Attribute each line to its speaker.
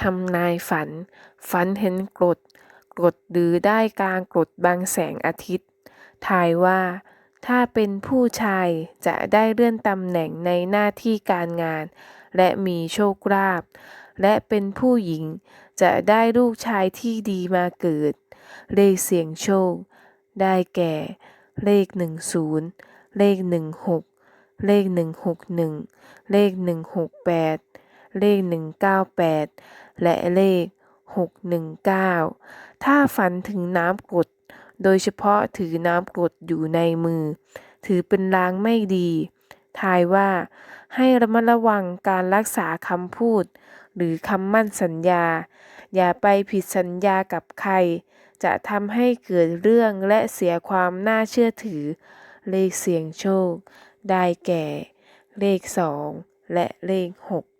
Speaker 1: ทำนายฝัน ฝันเห็นกรด กรดหรือได้กลางกรดบังแสงอาทิตย์ ทายว่า ถ้าเป็นผู้ชายจะได้เลื่อนตำแหน่งในหน้าที่การงาน และมีโชคลาภ และเป็นผู้หญิงจะได้ลูกชายที่ดีมาเกิด เลขเสี่ยงโชค ได้แก่ เลข10เลข16เลข161เลข168 เลข 198 และเลข 619 ถ้าฝันถึงน้ำกรดโดยเฉพาะถือน้ำกรดอยู่ในมือ ถือเป็นลางไม่ดี ทายว่าให้ระมัดระวังการรักษาคำพูด หรือคำมั่นสัญญา อย่าไปผิดสัญญากับใคร จะทำให้เกิดเรื่องและเสียความน่าเชื่อถือ เลขเสียงโชค ได้แก่ เลข2และเลข6